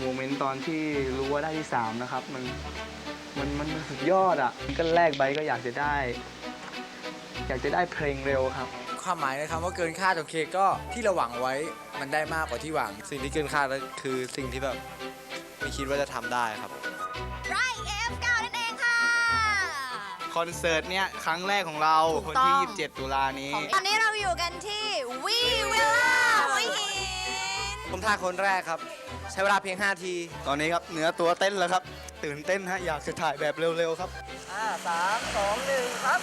โมเมนต์ตอนที่รู้ว่าได้ที่สามนะครับ มันมันมันมันสุดยอดอะก็แรกไปก็อยากจะได้ อยากจะได้เพลงเร็วครับ ความหมายในคำว่าเกินคาดของเคก็ที่เราหวังไว้มันได้มากกว่าที่หวัง สิ่งที่เกินคาดก็คือสิ่งที่แบบไม่คิดว่าจะทำได้ครับ ไร F9 นั่นเองค่ะ คอนเสิร์ตเนี่ยครั้งแรกของเราถูกคนต้อง ที่ 27 ตุลานี้ ตอนนี้เราอยู่กันที่วีวิลล่าหัวหิน ผมท่าคนแรกครับ ใช้เวลาเพียง 5 ที ตอนนี้ครับเนื้อตัวเต้นแล้วครับ ตื่นเต้นฮะอยากจะถ่ายแบบเร็วๆครับ5 3 2 1ครับ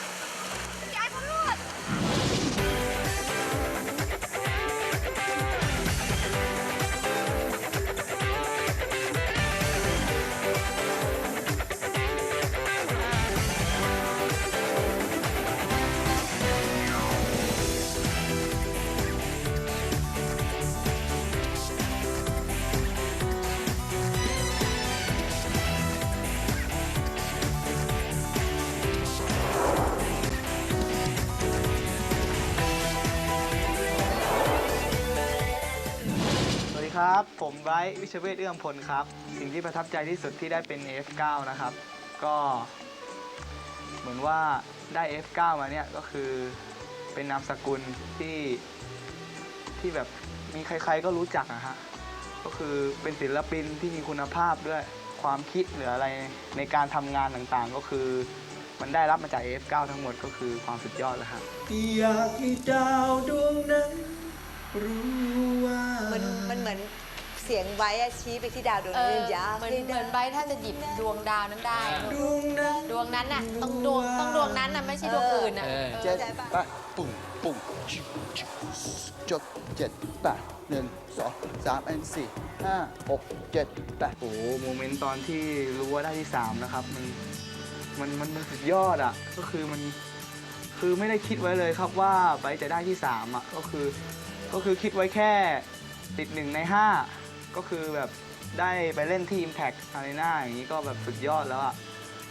ครับ ผมไบรท์วิชเวทเอื้อมพลครับ สิ่งที่ประทับใจที่สุดที่ได้เป็น F9 นะครับ ก็ เหมือนว่าได้ F9 มาเนี่ยก็คือเป็นนามสกุลที่ที่แบบมีใครๆก็รู้จักอะฮะ ก็คือเป็นศิลปินที่มีคุณภาพด้วยความคิดหรืออะไรในการทำงานต่างๆ ก็คือมันได้รับมาจาก F9 ทั้งหมดก็คือความสุดยอดแล้วครับอยากให้ดาวดวงนั้นรู้ว่ามันมันเหมือนเสียงไว้อะชี้ไปที่ดาวดวงเอนี้ออยากเหมือนให้เหมืดาอนวใบถ้าจะหยิบดวงดาวนั้นได้ ดวงนั้น ดวงนั้นน่ะต้องดวงต้องดวงนั้นน่ะไม่ใช่ดวงอื่นน่ะเออเออเจ็ดแปดปุ่มปุ่มจดเจ็ดแปดหนึ่งสองสามอันสี่ห้าหกเจ็ดแปดโอ้โหโมเมนต์ตอนที่รู้ว่าได้ที่สามนะครับ มันมันมันมันสุดยอดอะ ก็คือมันคือไม่ได้คิดไว้เลยครับว่าไบร์ทจะได้ที่สามอะก็คือ ก็คือคิดไว้แค่ติดหนึ่งในห้า ก็คือแบบได้ไปเล่นที่ Impact Arena อย่างนี้ก็แบบสุดยอดแล้วอะ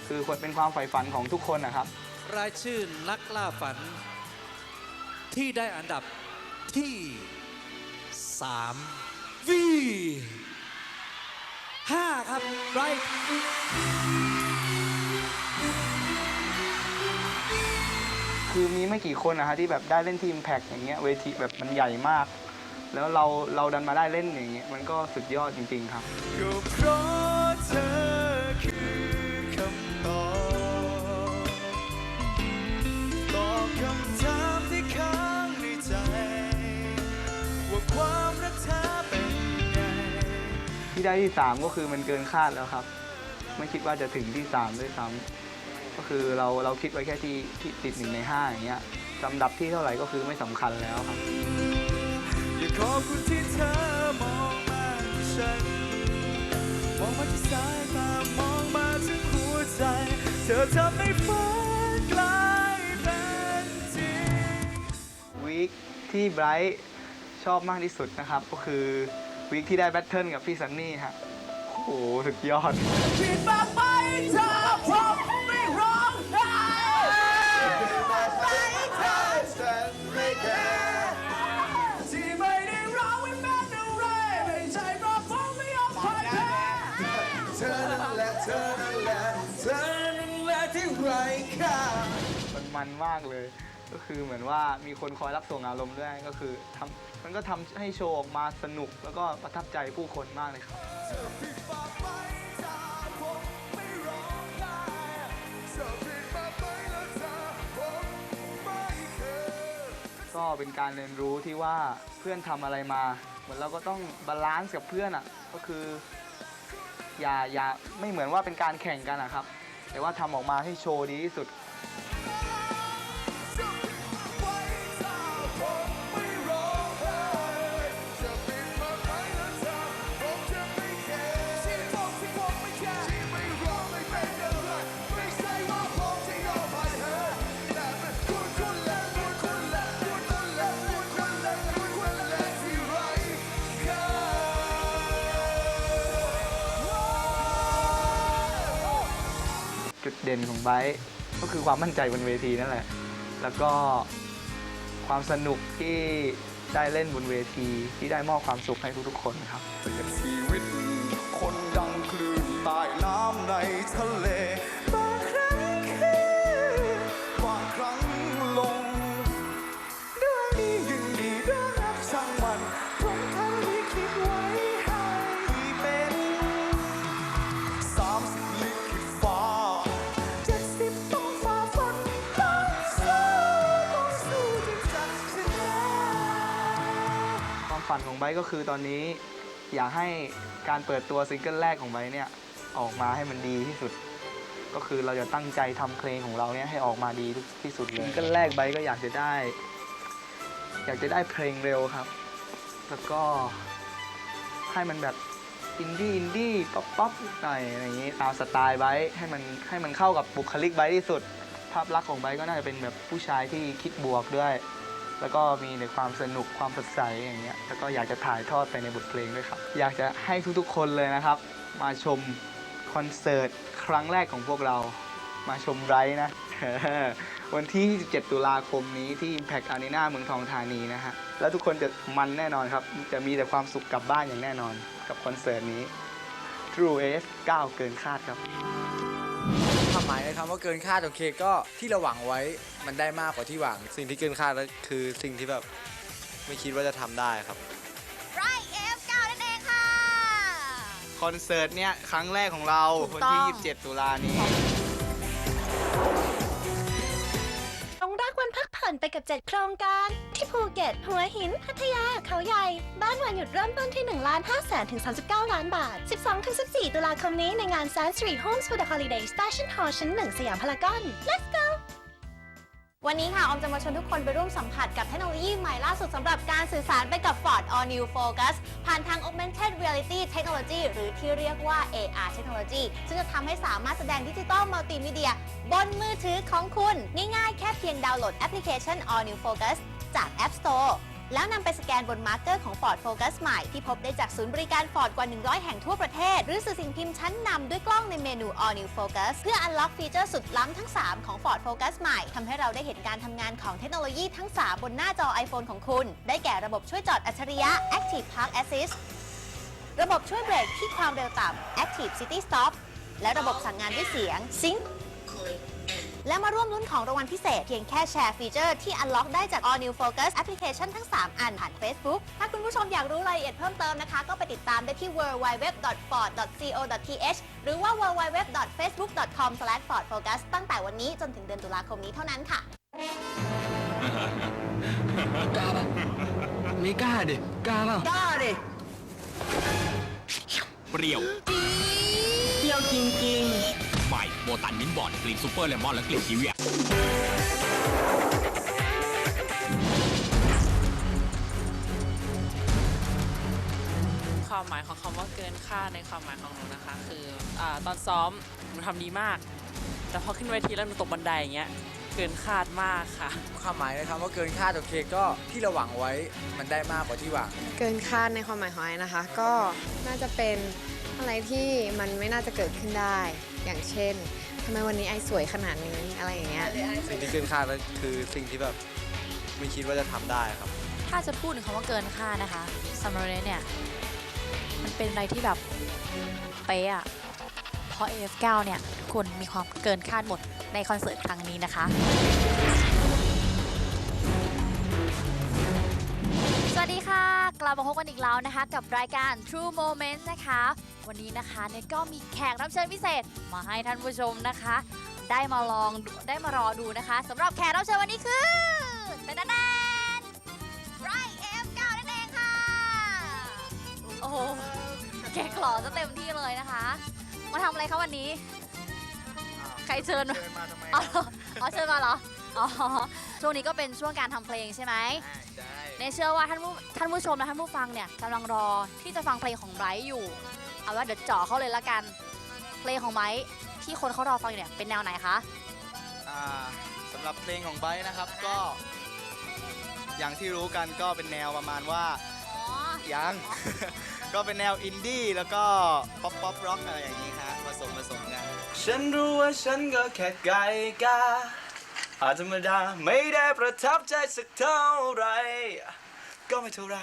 คือควรเป็นความใฝ่ฝันของทุกคนนะครับ รายชื่อนักล่าฝัน ที่ได้อันดับที่ 3 V 5ครับไรคือมีไม่กี่คนนะฮะที่แบบได้เล่นที่ Impact อย่างเงี้ยเวทีแบบมันใหญ่มาก แล้วเราเราดันมาได้เล่นอย่างเงี้ยมันก็สุดยอดจริง ๆ ครับ ก็เพราะเธอคือคำตอบตอบคำถามที่ค้างในใจ ว่าความรักเธอเป็นไง ที่ได้ที่ 3 ก็คือมันเกินคาดแล้วครับ ไม่คิดว่าจะถึงที่ 3 ด้วยซ้ำก็คือเราเราคิดไว้แค่ที่ที่ติดหนึ่งในห้าอย่างเงี้ยลำดับที่เท่าไหร่ก็คือไม่สำคัญแล้วครับ อยากขอบคุณที่เธอมองมาที่ฉัน มองมาที่สายตามองมาถึงหัวใจ เธอทำให้ฝันกลายเป็นจริง วีคที่ไบรท์ชอบมากที่สุดนะครับ ก็คือวีคที่ได้แบทเทิลกับพี่ซันนี่ฮะโอ้โหสุดยอด ผิดบ้างไหมเธอผมไม่ร้องไห้ที่ มันมันมากเลย ก็คือเหมือนว่ามีคนคอยรับส่งอารมณ์ด้วยก็คือทำมันก็ทำให้โชว์ออกมาสนุกแล้วก็ประทับใจผู้คนมากเลยครับก็เป็นการเรียนรู้ที่ว่าเพื่อนทำอะไรมา เหมือนเราก็ต้องบาลานซ์กับเพื่อนอะก็คืออย่าอย่าไม่เหมือนว่าเป็นการแข่งกันนะครับ แต่ว่าทำออกมาให้โชว์ดีที่สุด ด่นของไบค์ก็คือความมั่นใจบนเวทีนั่นแหละ แล้วก็ความสนุกที่ได้เล่นบนเวทีที่ได้มอบความสุขให้ทุกๆคนครับชีวิตคนดังคลื่นใต้น้ำในทะเล ไบร์ทก็คือตอนนี้อยากให้การเปิดตัวซิงเกิลแรกของไบร์ทเนี่ยออกมาให้มันดีที่สุด ก็คือเราจะตั้งใจทำเพลงของเราเนี่ยให้ออกมาดีที่สุดเลยซิงเกิลแรกไบร์ทก็อยากจะได้ อยากจะได้เพลงเร็วครับ แล้วก็ให้มันแบบอินดี้อินดี้ป๊อปป๊อปหน่อยอะไรอย่างนี้ตามสไตล์ไบร์ทให้มันให้มันเข้ากับบุคลิกไบร์ทที่สุด ภาพลักษณ์ของไบร์ทก็น่าจะเป็นแบบผู้ชายที่คิดบวกด้วย แล้วก็มีในความสนุกความสดใสอย่างเงี้ยแล้วก็อยากจะถ่ายทอดไปในบทเพลงด้วยครับ อยากจะให้ทุกๆคนเลยนะครับ มาชมคอนเสิร์ตครั้งแรกของพวกเรา มาชมไรนะวันที่ 27 ตุลาคมนี้ที่ Impact Arena เมืองทองธานีนะฮะ แล้วทุกคนจะมันแน่นอนครับ จะมีแต่ความสุขกลับบ้านอย่างแน่นอนกับคอนเสิร์ตนี้ True F 9 เกินคาดครับ หมายในคำว่าเกินคาดโอเคก็ที่เราหวังไว้มันได้มากกว่าที่หวัง สิ่งที่เกินคาดก็คือสิ่งที่แบบไม่คิดว่าจะทำได้ครับ ไร F9 นั่นเองค่ะ คอนเสิร์ตเนี่ย ครั้งแรกของเรา ถูกวันต้อง ที่ 27 ตุลานี้ ผ่อนไปกับ 7 โครงการ ที่ภูเก็ต หัวหิน พัทยา เขาใหญ่ บ้านวันหยุดเริ่มต้นที่1ล้าน5แสนถึง 39 ล้านบาท 12-14 ตุลาคมนี้ในงาน Sun Street Homes for the Holiday Station Hall ชั้น 1 สยามพารากอน Let's go วันนี้ค่ะออมจะมาชวนทุกคนไปร่วมสัมผัสกับเทคโนโลยีใหม่ล่าสุดสำหรับการสื่อสารไปกับ Ford All New Focus ผ่านทาง Augmented Reality Technology หรือที่เรียกว่า AR Technology ซึ่งจะทำให้สามารถแสดงดิจิตอลมัลติมีเดีย บนมือถือของคุณ ง่ายๆแค่เพียงดาวน์โหลดแอปพลิเคชัน All New Focus จาก App Store แล้วนำไปสแกนบนมาร์กเกอร์ของ Ford Focus ใหม่ที่พบได้จากศูนย์บริการ Ford กว่า 100 แห่งทั่วประเทศ หรือสื่อสิ่งพิมพ์ชั้นนำด้วยกล้องในเมนู All New Focus เพื่อ unlock ฟีเจอร์สุดล้ำทั้ง 3 ของ Ford Focus ใหม่ทำให้เราได้เห็นการทำงานของเทคโนโลยีทั้ง 3 บนหน้าจอ iPhone ของคุณ ได้แก่ระบบช่วยจอดอัจฉริยะ Active Park Assist ระบบช่วยเบรกที่ความเร็วต่ำ Active City Stop และระบบสั่งงานด้วยเสียง Sync และมาร่วมลุ้นของรางวัลพิเศษ เพียงแค่แชร์ฟีเจอร์ที่ unlock ได้จาก All New Focus แอปพลิเคชันทั้ง 3 อันผ่าน Facebook ถ้าคุณผู้ชมอยากรู้รายละเอียดเพิ่มเติมนะคะ ก็ไปติดตามได้ที่ www.ford.co.th หรือว่า www.facebook.com/fordfocus ตั้งแต่วันนี้จนถึงเดือนตุลาคมนี้เท่านั้นค่ะไม่กล้าดิกล้าเปล่ากล้าดิเปรี้ยว เที่ยวจริง ใหม่โบตันมิ้นท์บอร์ดกลิ่นซูเปอร์เลมอนและกลิ่นกีวีความหมายของคำว่าเกินคาดในความหมายของหนูนะคะ คืออาตอนซ้อมหนูทำดีมาก แต่พอขึ้นเวทีแล้วหนูตกบันไดอย่างเงี้ยเกินคาดมากค่ะ ความหมายในคำว่าเกินคาดโอเคก็ที่เราหวังไว้มันได้มากกว่าที่หวัง เกินคาดในความหมายของไอ้นะคะ ก็น่าจะเป็น อะไรที่มันไม่น่าจะเกิดขึ้นได้ อย่างเช่นทำไมวันนี้ไอสวยขนาดนี้อะไรอย่างเงี้ย สิ่งที่เกินคาดก็คือสิ่งที่แบบไม่คิดว่าจะทำได้ครับ ถ้าจะพูดถึงคำว่าเกินค่าดนะคะสำหรับเรนเนี่ย มันเป็นอะไรที่แบบเป๊ะอะเพราะ AF9 เนี่ยทุกคนมีความเกินคาดหมดในคอนเสิร์ตครั้งนี้นะคะ สวัสดีค่ะ กลับมาพบกันอีกแล้วนะคะ กับรายการ True Moments นะคะ วันนี้นะคะเนี่ยก็มีแขกรับเชิญพิเศษมาให้ท่านผู้ชมนะคะ ได้มาลองดูได้มารอดูนะคะสำหรับแขกรับเชิญวันนี้คือเป็นแนนไร F9 นั่นเองค่ะ โอ้โหแกกหล่อจะเต็มที่เลยนะคะ มาทำอะไรคะวันนี้ ใครเชิญมาเชิญมาทำไมอ๋อเหรออ๋อเชิญมาเหรออ๋อช่วงนี้ก็เป็นช่วงการทำเพลงใช่ไหมใช่ เนยเชื่อว่าท่านผู้ท่านผู้ชมและท่านผู้ฟังเนี่ยกำลังรอที่จะฟังเพลงของไบรท์อยู่ เอาว่าเดี๋ยวเจ่อเขาเลยละกัน เพลงของไบรท์ที่คนเขารอฟังอยู่เนี่ยเป็นแนวไหนคะ อ่าสำหรับเพลงของไบร์ทนะครับก็ อย่างที่รู้กันก็เป็นแนวประมาณว่าอ๋อ ยัง ก็เป็นแนวอินดี้แล้วก็ป๊อปป๊อปร็อกอะไรอย่างนี้ฮะผสมผสมกัน ฉันรู้ว่าฉันก็แค่ไก่กา อาจธรรมดาไม่ได้ประทับใจสักเท่าไรก็ไม่เท่าไร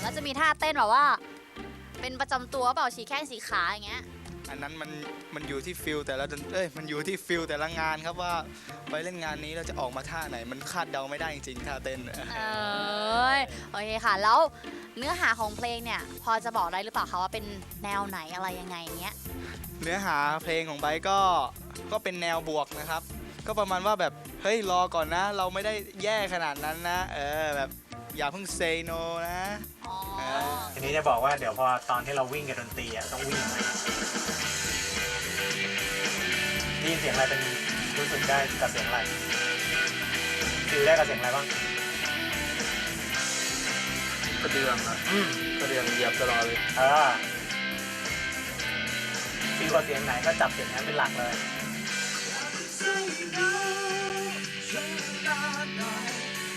แล้วจะมีท่าเต้นแบบว่า เป็นประจำตัวเปล่าฉีแข้งฉีขาอย่างเงี้ย อันนั้นมันมันอยู่ที่ฟิลแต่ละดนเอ้ยมันอยู่ที่ฟิลแต่ละงานครับว่าไปเล่นงานนี้เราจะออกมาท่าไหน มันคาดเดาไม่ได้จริงๆท่าเต้น เอยโอเคค่ะ แล้วเนื้อหาของเพลงเนี่ย พอจะบอกได้หรือเปล่าคะว่าเป็นแนวไหนอะไรยังไงอย่างเงี้ย เนื้อหาเพลงของไบร์ทก็ก็เป็นแนวบวกนะครับ ก็ประมาณว่าแบบเฮ้ยรอก่อนนะ เราไม่ได้แย่ขนาดนั้นนะ เออแบบอย่าเพิ่งเซโนนะเออทีนี้จะบอกว่าเดี๋ยวพอตอนที่เราวิ่งกับดนตรีอะต้องวิ่ง ได้ยินเสียงอะไรเป็นรู้สึกได้กับเสียงอะไรฟิลได้กับเสียงอะไรบ้าง กระเดืองอะกระเดืองเหยียบตลอดเลยเออฟิลกับเสียงไหนก็จับเสียงนั้นเป็นหลักเลย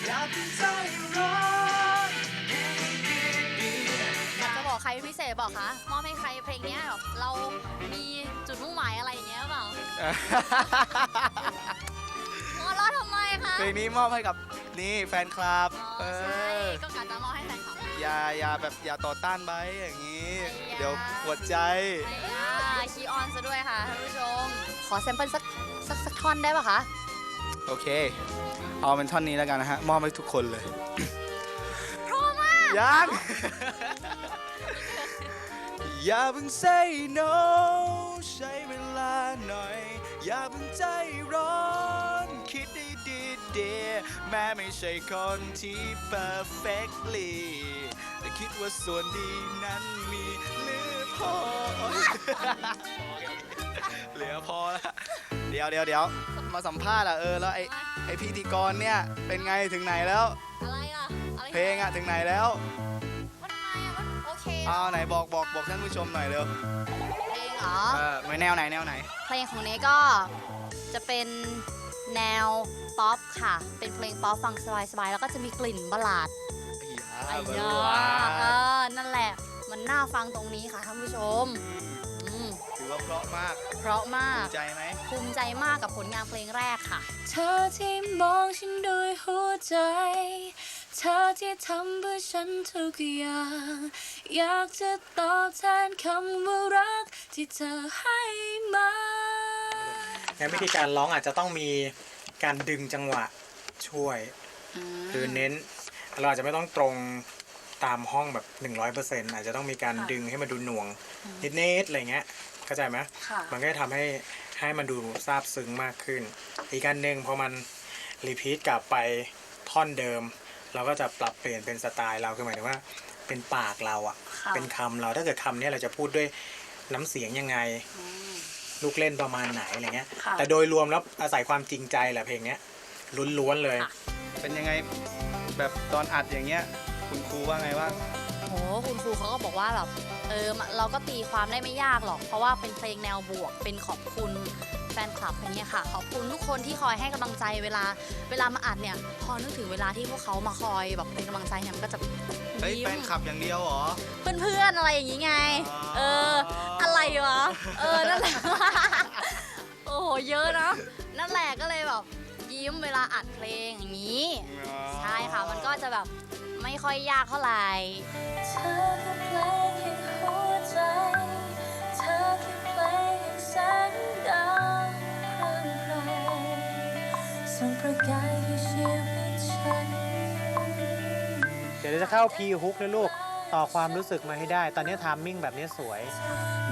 อยากจะบอกใครเป็ นพิเศษบอกคะมอบให้ใครเพลงเนี้ยแบบเรามีจุดมุ่งหมายอะไรอย่างเงี้ยหรือเปล่าหัวเราะทำไมคะเพลงนี้มอบให้กับนี่แฟนคลับ อ๋อใช่เออก็กะจะมอบให้แฟนคลับ อย่าอย่าแบบอย่าต่อต้านไบร์ทอย่างนี้เดี๋ยวปวดใจ อ่าคีออนซะด้วยค่ะท่านผู้ชม ขอแซมเปิลสักสักสักท่อนได้ปะคะ โอเค เอาเป็นท่อนนี้แล้วกันนะฮะ มอบให้ทุกคนเลย พร้อมมาก ยัง อย่าเพิ่ง say no ใช้เวลาหน่อย อย่าเพิ่งใจร้อน คิดดีดีๆดีแม้ไม่ใช่คนที่ perfectly แต่คิดว่าส่วนดีนั้นมีเหลือพอ เหลือพอแล้วเดี๋ยวเดี๋ยวเดี๋ยวมาสัมภาษณ์อะเออแล้วไอไอพิธีกรเนี่ยเป็นไงถึงไหนแล้ว อะไรอะ อะไรเพลงอะถึงไหนแล้ว เคเอาไหนบอกบอกบอกท่านผู้ชมหน่อยเร็วเพลงเหรอ เออไม่แนวไหนแนวไหน เพลงของเนก็จะเป็นแนวป๊อปค่ะ เป็นเพลงป๊อปฟังสบายๆ แล้วก็จะมีกลิ่นบัลลาดไอ้ไอ้ยาเออ นั่นแหละ มันน่าฟังตรงนี้ค่ะท่านผู้ชม อืมถื อว่าเพราะมากเพราะมาก ภูมิใจไหมภูมิใจมากกับผลงานเพลงแรกค่ะ เธอที่มองฉันด้วยหัวใจ เธอที่ทำเพื่อฉันทุกอย่าง อยากจะตอบแทนคำว่ารักที่เธอให้มางั้นวิธีการร้องอาจจะต้องมีการดึงจังหวะช่วย คือเน้น เราอาจจะไม่ต้องตรงตามห้องแบบ 100%อาจจะต้องมีการดึงให้มันดูหน่วงนิดๆอะไรเงี้ย เข้าใจไหมค่ะมันก็จะทำให้ให้มันดูซาบซึ้งมากขึ้น อีกการหนึ่งพอมันรีพีทกลับไปท่อนเดิม เราก็จะปรับเปลี่ยนเป็นสไตล์เราคือหมายถึงว่า เป็นปากเราอะค่ะเป็นคำเราถ้าเกิดคำเนี้ยเราจะพูดด้วยน้ำเสียงยังไงลูกเล่นประมาณไหนอะไรเงี้ย ค่ะ แต่โดยรวมแล้วอาศัยความจริงใจแหละเพลงเนี้ยล้วนๆเลย เป็นยังไงแบบตอนอัดอย่างเงี้ย คุณครูว่าไงบ้าง โหคุณครูเขาก็บอกว่าแบบเออเราก็ตีความได้ไม่ยากหรอก เพราะว่าเป็นเพลงแนวบวก เป็นขอบคุณแฟนคลับอย่างเงี้ยค่ะ ขอบคุณทุกคนที่คอยให้กำลังใจเวลาเวลามาอัดเนี่ย พอนึกถึงเวลาที่พวกเขามาคอยแบบเป็นกำลังใจเนี่ยมันก็จะเฮ้ยยิ้แฟมนคลับอย่างเดียวเหรอ เพื่อนๆอะไรอย่างงี้ไง เออ อะไรวะ เออ นั่นแหละ โอ้โห เยอะเนอะนั่นแหละก็เลยแบบ ยิ้มเวลาอัดเพลงอย่างนี้ ใช่ค่ะมันก็จะแบบไม่ค่อยยากเท่าไหร่เธอคือเพลงแห่งหัวใจ เธอคือเพลงแห่งแสงดาวพร่างไพรส่องประกายให้ชีวิตฉัน เดี๋ยวจะเข้าพีฮุกนะลูก ต่อความรู้สึกมาให้ได้ ตอนนี้ทามมิ่งแบบนี้สวย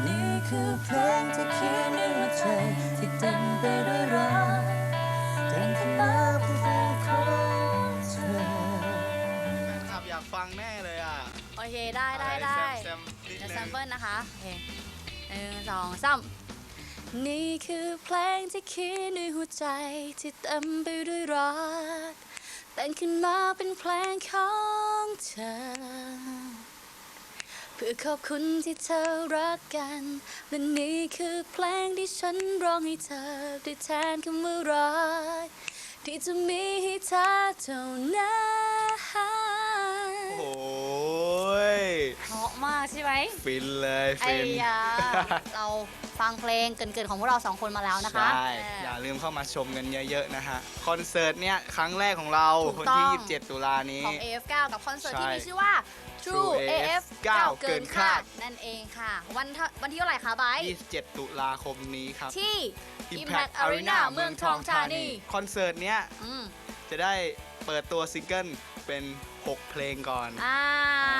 นี่คือเพลงที่เขียนในหัวใจที่เต็มไปด้วยรัก แต่งขึ้นมาเพื่อเพลงของเธอแฟนคลับอยากฟังแน่เลยอะโอเค ได้ได้ได้แซมๆนิดเดี๋ยวนึแซงมเปิลนะคะ โอเคหนึ่งสองสามนี่คือเพลงที่เขียนในหัวใจที่เต็มไปด้วยรักแต่งขึ้นมาเป็นเพลงของเธอ เพื่อขอบคุณที่เธอรักกันและนี่คือเพลงที่ฉันร้องให้เธอได้แทนคำว่ารักที่จะมีให้เธอเท่านั้นโอ้ยเพราะมากใช่ไหมฟินเลยไอ้ฟินยาเราฟังเพลงเกินๆของพวกเราสองคนมาแล้วนะคะใช่เอออย่าลืมเข้ามาชมกันเยอะๆนะฮะคอนเสิร์ตเนี้ยครั้งแรกของเราถูกคนต้องที่27 ตุลานี้ ของ AF9 กับคอนเสิร์ตที่ใช่มีชื่อว่า True AF 9เกินคาด นั่นเองค่ะ วันเท่าวันที่เท่าไหร่คะไบร์ท27 ตุลาคมนี้ครับ ที่ Impact Impact Arena Arena เมืองทองธานี คอนเสิร์ตเนี้ยอืมจะได้เปิดตัวซิงเกิลเป็น 6 เพลงก่อน อ่า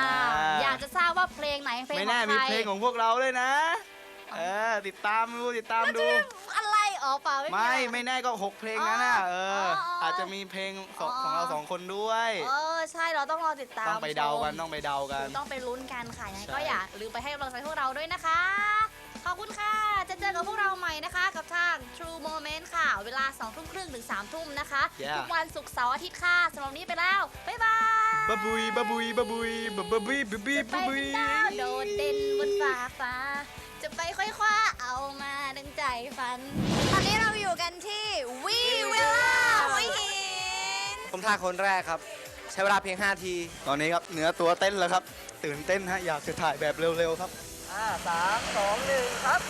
อ่า อยากจะทราบว่าเพลงไหนเพลงไม่ขแน่องใคมีรเพลงของพวกเราด้วยนะ เออ ติดตามดูติดตามดู อะไร อ๋อเปล่าไม่ไม่มีอะไรไม่แน่ก็6เพลงนั้นน่ะเอออออ๋ออาจจะมีเพลงของของเราสองคนด้วย เออใช่เราต้องรอติดตามต้องไปเดากันชมต้องไปเดากัน ต้องไปลุ้นกันค่ะยังไงใช่ก็อย่าลืมไปให้กำลังใจพวกเราด้วยนะคะ ขอบคุณค่ะ จะเจอกับพวกเราใหม่นะคะกับทาง True Moment ค่ะ เวลา2ทุ่มครึ่งถึง3ทุ่มนะคะ Yeah ทุกวันศุกร์เสาร์อาทิตย์ค่ะสำหรับวันนี้ไปแล้ว บ๊ายบายบะบุยบะบุยบะบุยบะบะบุยบะบุยไปบะบุเป็ยนดาวโดดเด่นบนฟ้าฟ้า จะไปค่อยคว้าเอามาดังใจฝัน ตอนนี้เราอยู่กันที่วีเวลาหัวหินผมถ่ายคนแรกครับ ใช้เวลาเพียง 5 ที ตอนนี้ครับเนื้อตัวเต้นแล้วครับ ตื่นเต้นฮะอยากจะถ่ายแบบเร็วๆครับ อ่าสามสองหนึ่งครับ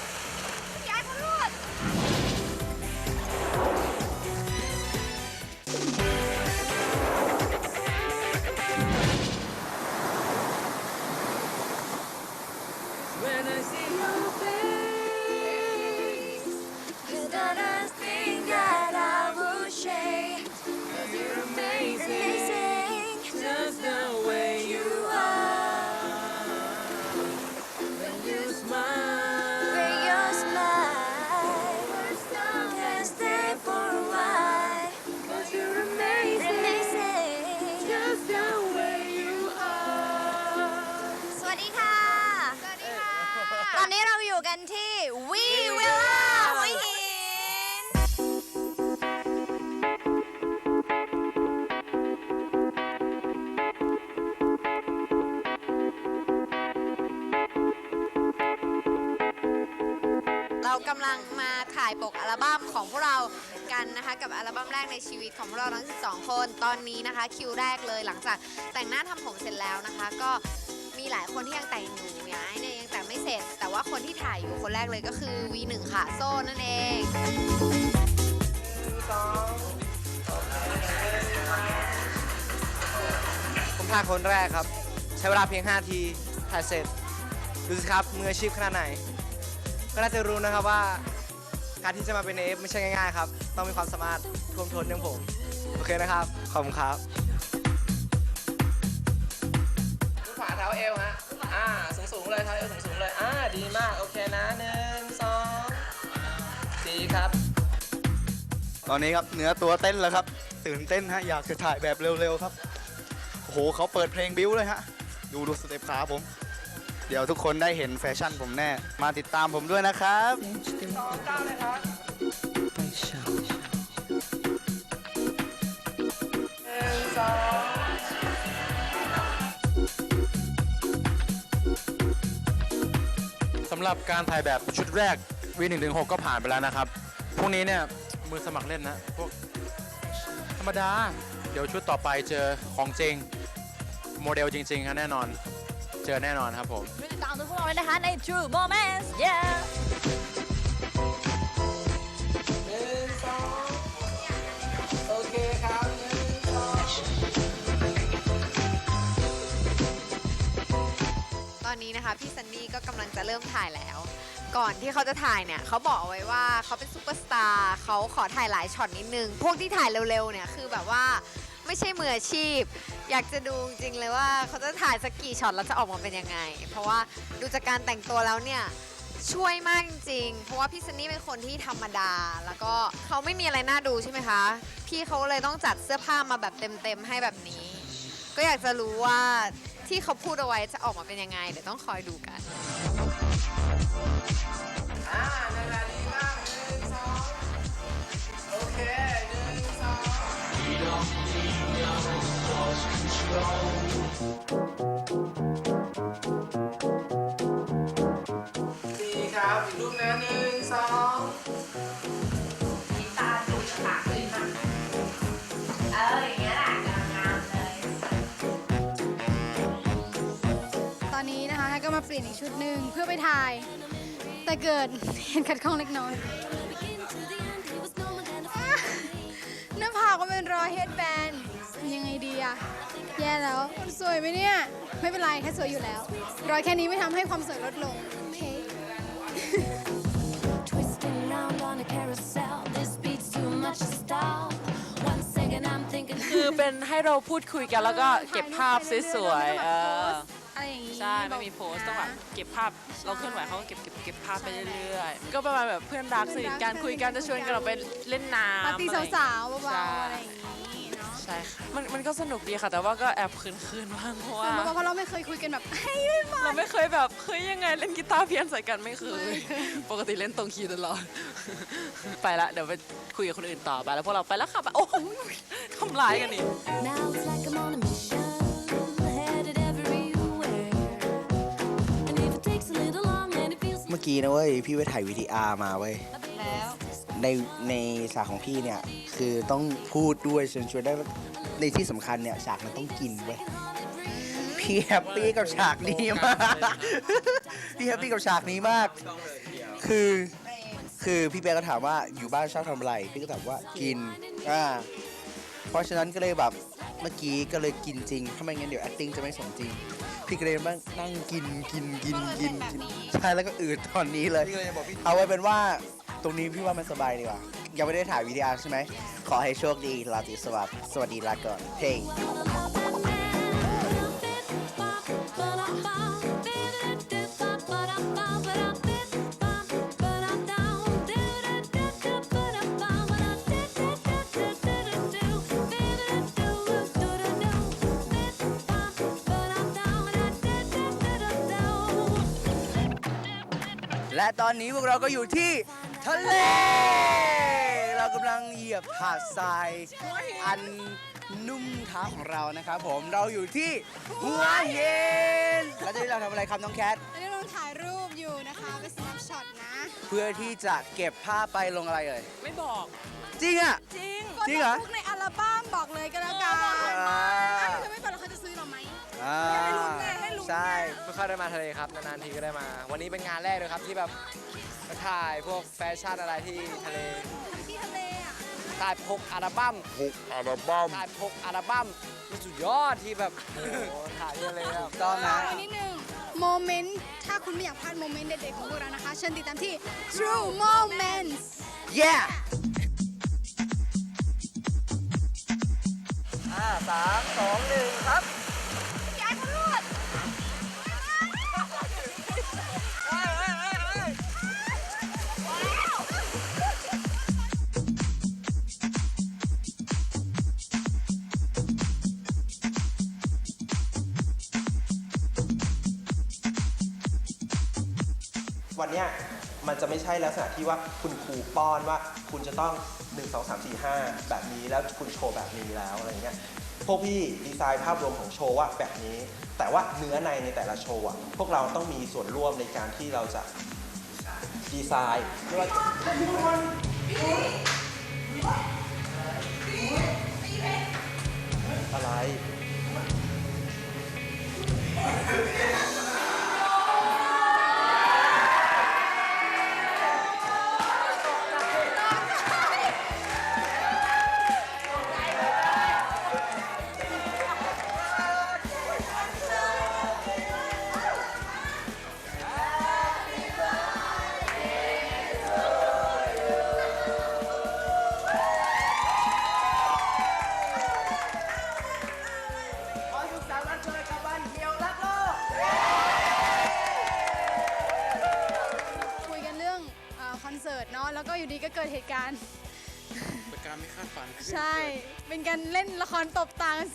เรากำลังมาถ่ายปกอัลบั้มของพวกเรากันนะคะ กับอัลบั้มแรกในชีวิตของพวกเราทั้ง 12 คนตอนนี้นะคะ คิวแรกเลยหลังจากแต่งหน้าทำผมเสร็จแล้วนะคะ ก็มีหลายคนที่ยังแต่งอยู่อย่างไอ้เนี่ยยังแต่งไม่เสร็จ แต่ว่าคนที่ถ่ายอยู่คนแรกเลยก็คือ V1 ค่ะโซ่นั่นเอง ผมถ่ายคนแรกครับ ใช้เวลาเพียง 5 ทีถ่ายเสร็จ ดูสิครับมืออาชีพขนาดไหน ก็น่าจะรู้นะครับว่า การที่จะมาเป็นเอฟไม่ใช่ง่ายๆครับ ต้องมีความสามารถท่วมท้นอย่างผม โอเคนะครับ ขอบคุณครับขวาเท้าเอวฮะ อ่า สูงสูงๆเลยเท้าเอวสูงสูงๆเลย อ่า ดีมาก โอเคนะหนึ่งสองดีครับ ตอนนี้ครับเนื้อตัวเต้นแล้วครับ ตื่นเต้นฮะ อยากจะถ่ายแบบเร็วๆครับ โอ้โหเขาเปิดเพลงบิ้วเลยฮะ ดูดูสเต็ปขาผม เดี๋ยวทุกคนได้เห็นแฟชั่นผมแน่ มาติดตามผมด้วยนะครับสองเก้าเลยครับหนึ่งสองสำหรับการถ่ายแบบชุดแรก V1 ถึง6ก็ผ่านไปแล้วนะครับ พวกนี้เนี่ยมือสมัครเล่นนะพวกธรรมดา เดี๋ยวชุดต่อไปเจอของจริง โมเดลจริงๆครับแน่นอน เจอแน่นอนครับผม ติดตามดูพวกเราเลยนะคะใน True Moments yeah หนึ่งสองโอเคครับหนึ่งสองตอนนี้นะคะพี่ซันนี่ก็กำลังจะเริ่มถ่ายแล้ว ก่อนที่เขาจะถ่ายเนี่ยเขาบอกเอาไว้ว่าเขาเป็นซูเปอร์สตาร์เขาขอถ่ายหลายช็อตนิดนึง พวกที่ถ่ายเร็วๆเนี่ยคือแบบว่าไม่ใช่มืออาชีพ อยากจะดูจริงเลยว่าเขาจะถ่ายสักกี่ช็อตแล้วจะออกมาเป็นยังไง เพราะว่าดูจากการแต่งตัวแล้วเนี่ยช่วยมากจริง เพราะว่าพี่ซันนี่เป็นคนที่ธรรมดา แล้วก็เขาไม่มีอะไรน่าดูใช่ไหมคะ พี่เขาเลยต้องจัดเสื้อผ้ามาแบบเต็มๆให้แบบนี้ ก็อยากจะรู้ว่าที่เขาพูดเอาไว้จะออกมาเป็นยังไง เดี๋ยวต้องคอยดูกัน อ่านั่นแหล ก็มาเปลี่ยนอีกชุดหนึ่งเพื่อไปถ่าย แต่เกิดเห็นขัดข้องเล็กน้อยอะหน้าผากก็เป็นรอยเฮดแบนทำยังไงดีอะอะแย่แล้วสวยไหมเนี่ย ไม่เป็นไรแค่สวยอยู่แล้ว รอยแค่นี้ไม่ทำให้ความสวยลดลงโอเค Twisting round on a carousel. This beat's too much to stop. One second I'm thinking. คือเป็นให้เราพูดคุยกันแล้วก็เก็บภาพสวยๆเออ อะไรอย่างงี้ใช่ไม่มีโพสต์ต้องแบบเก็บภาพ เราเคลื่อนไหวเขาก็เก็บเก็บเก็บภาพไปเรื่อยๆก็ประมาณแบบเพื่อนรักสนิทกันคุยกันจะชวนกันออกไปเล่นน้ำปาร์ตี้อะไรอย่งสาเงี้ยวๆเบาๆอะไรอย่างงี้เนาะใช่ค่ะมันมันก็สนุกดีค่ะแต่ว่าก็แอบคืนๆบ้างเพราะว่าเพราะเราไม่เคยคุยกันแบบเฮ้ยไม่มาเราไม่เคยแบบเฮ้ยยังไงเล่นกีตาร์เพี้ยนใส่กันไม่เคยปกติเล่นตรงคีย์ตลอดไปละเดี๋ยวไปคุยกับคนอื่นต่อไปแล้วพวกเราไปแล้วค่ะไปโอ้โหทำร้ายกันนี่ Now เมื่อกี้นะเว้ยพี่ไปถ่ายวีดีอาร์มาเว้ยแล้วในในฉากของพี่เนี่ยคือต้องพูดด้วยเชิญชวนได้ในที่สำคัญเนี่ยฉากมันต้องกินเว้ยพี่แฮปปี้กับฉากนี้มากพี่แฮปปี้กับฉากนี้มากคือคือพี่เป๊กก็ถามว่าอยู่บ้านชอบทำอะไร พี่ก็ตอบว่ากินอ่าเพราะฉะนั้นก็เลยแบบเมื่อกี้ก็เลยกินจริงถ้าไม่งั้นเดี๋ยว acting จะไม่สมจริง พี่ก็เลยนั่งนั่งกินกินกินกินกินใช่แล้วก็อืดตอนนี้เลยเอาไว้เป็นว่าตรงนี้พี่ว่ามันสบายดีกว่า ยังไม่ได้ถ่ายวีดีโอใช่ไหม ขอให้โชคดีลาตรีสวัสดิ์ สวัสดีลาก่อนเฮ้ย และตอนนี้พวกเราก็อยู่ที่ทะเล เรากำลังเหยียบหาดทราย อันนุ่มเท้าของเรานะครับผมเราอยู่ที่หัวหินแล้วตอนนี้เราทำอะไรครับน้องแคทอันนี้เราถ่ายรูปอยู่นะคะเป็น snapshot นะ เพื่อที่จะเก็บภาพไปลงอะไรเอ่ยไม่บอกจริงอะ จริงจริงเหรอพวกในอัลบั้มบอกเลยก็แล้วกันอ่า ถ้าจะไม่บอกแล้วเขาจะซื้อเราไหม อ่าให้ลุ้นไงให้ลุ้นไง ใช่ไม่ค่อยได้มาทะเลครับนานๆทีก็ได้มา วันนี้เป็นงานแรกเลยครับที่แบบมาถ่ายพวกแฟชั่นอะไรที่ทะเลที่ทะเลอะถ่ายพกอัลบั้มพกอัลบั้มถ่ายพกอัลบั้มมันสุดยอดที่แบบโอ้โหถ่ายที่ทะเลครับต้องนะวันนี้หนึ่งโมเมนต์ถ้าคุณไม่อยากพลาดโมเมนต์เด็ดๆของพวกเรานะคะเชิญติดตามที่ True Moments yeah อ่าสามสองหนึ่งครับ วันเนี้ยมันจะไม่ใช่ลักษณะที่ว่าคุณครูป้อนว่าคุณจะต้อง 1 2 3 4 5 แบบนี้แล้วคุณโชว์แบบนี้แล้วอะไรเงี้ยพวกพี่ดีไซน์ภาพรวมของโชว์ว่าแบบนี้ แต่ว่าเนื้อในในแต่ละโชว์อะพวกเราต้องมีส่วนร่วมในการที่เราจะดีไซน์ไม่ว่าจะอะไร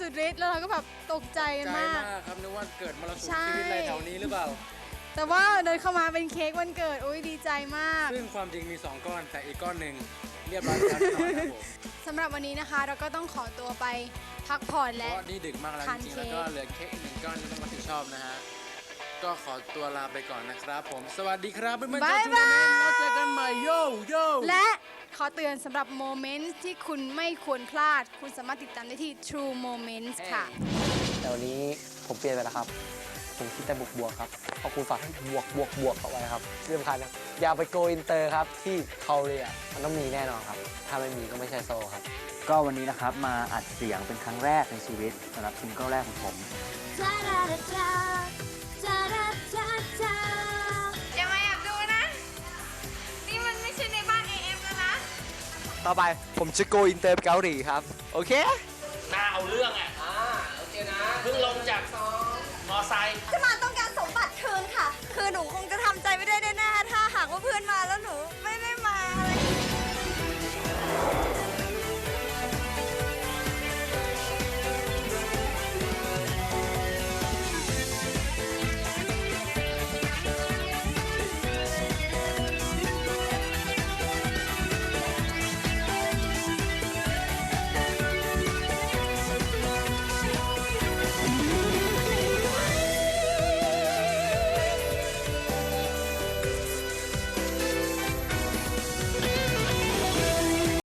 สุดฤทธิ์แล้วเราก็แบบตกใจกันใจมากมาก ครับนึกว่าเกิดมรสุมใช่ ชีวิตอะไรแถวนี้หรือเปล่า แต่ว่าเดินเข้ามาเป็นเค้กวันเกิดอุ้ยดีใจมาก ซึ่งความจริงมี 2 ก้อน แต่อีกก้อนหนึ่งเรียบร้อยแล้วแน่นอนครับผมสำหรับวันนี้นะคะ เราก็ต้องขอตัวไปพักผ่อนเพและ ราะนี่ดึกมากแล้วทานจริงๆเค้แล้วก ก็เหลือเค้กอีกหนึ่งก้อนที่ต้องรับผิดชอบนะฮะ ก็ขอตัวลาไปก่อนนะครับผม สวัสดีครับเพื่อนๆบ๊ายบายแล้วเจอกันใหม่โยโย่ และ ขอเตือนสำหรับโมเมนต์ที่คุณไม่ควรพลาด คุณสามารถติดตามได้ที่ True Moments ค่ะ แต่วันนี้ผมเปลี่ยนไปแล้วครับ ผมคิดแต่บวกบวกๆครับขอบคุณฝากให้บวกบวกบวกเอาไว้ครับที่สำคัญครับอย่าไปโกอินเตอร์ครับที่เกาหลีอะมันต้องมีแน่นอนครับ ถ้าไม่มีก็ไม่ใช่โซลครับ ก็วันนี้นะครับมาอัดเสียงเป็นครั้งแรกในชีวิตสำหรับซิงเกิลแรกของผมอย่ ต่อไปผมจะโกอินเตอร์ไปเกาหลีครับ โอเค น่าเอาเรื่องอะอ่าโอเคนะเพิ่งลงจากมอไซค์จะมาต้องการสมบัติคืนค่ะ คือหนูคงจะทำใจไม่ได้แน่ๆ ถ้าหากว่าเพื่อนมาแล้วหนูไม่